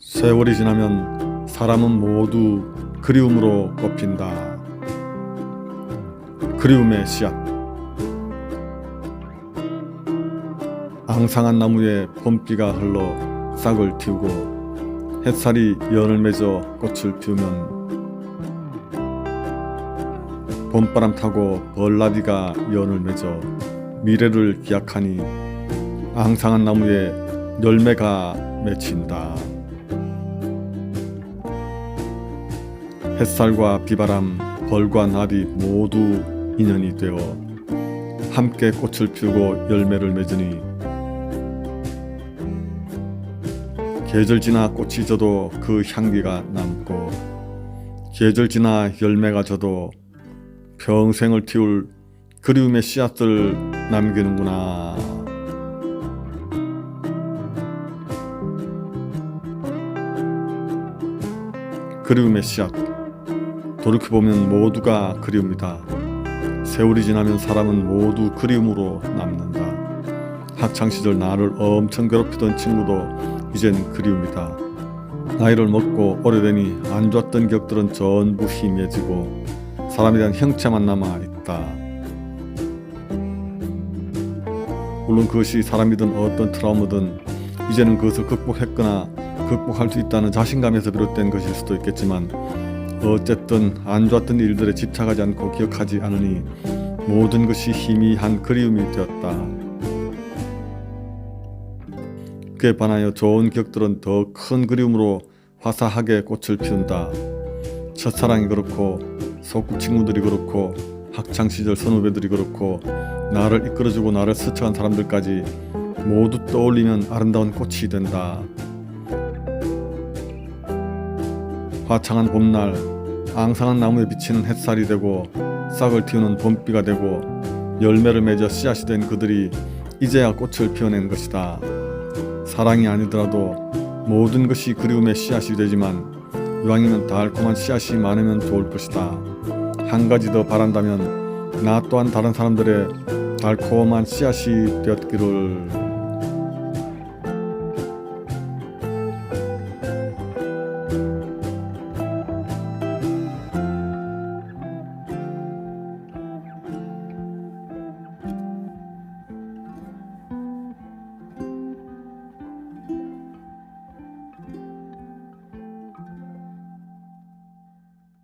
세월이 지나면 사람은 모두 그리움으로 꼽힌다. 그리움의 씨앗. 앙상한 나무에 봄비가 흘러 싹을 틔우고 햇살이 연을 맺어 꽃을 피우면 봄바람 타고 벌나비가 연을 맺어 미래를 기약하니 앙상한 나무에 열매가 맺힌다. 햇살과 비바람, 벌과 나비 모두 인연이 되어 함께 꽃을 피우고 열매를 맺으니 계절 지나 꽃이 져도 그 향기가 남고 계절 지나 열매가 져도 평생을 틔울 그리움의 씨앗을 남기는구나. 그리움의 씨앗. 돌이켜보면 모두가 그리움이다. 세월이 지나면 사람은 모두 그리움으로 남는다. 학창시절 나를 엄청 괴롭히던 친구도 이젠 그리움이다. 나이를 먹고 오래되니 안 좋았던 기억들은 전부 희미해지고 사람에 대한 형체만 남아 있다. 물론 그것이 사람이든 어떤 트라우마든 이제는 그것을 극복했거나 극복할 수 있다는 자신감에서 비롯된 것일 수도 있겠지만 어쨌든 안 좋았던 일들에 집착하지 않고 기억하지 않으니 모든 것이 희미한 그리움이 되었다. 그에 반하여 좋은 기억들은 더 큰 그리움으로 화사하게 꽃을 피운다. 첫사랑이 그렇고 소꿉친구들이 그렇고 학창 시절 선후배들이 그렇고 나를 이끌어주고 나를 스쳐간 사람들까지 모두 떠올리면 아름다운 꽃이 된다. 화창한 봄날 앙상한 나무에 비치는 햇살이 되고 싹을 틔우는 봄비가 되고 열매를 맺어 씨앗이 된 그들이 이제야 꽃을 피워낸 것이다. 사랑이 아니더라도 모든 것이 그리움의 씨앗이 되지만 이왕이면 달콤한 씨앗이 많으면 좋을 것이다. 한 가지 더 바란다면 나 또한 다른 사람들의 달콤한 씨앗이 되었기를.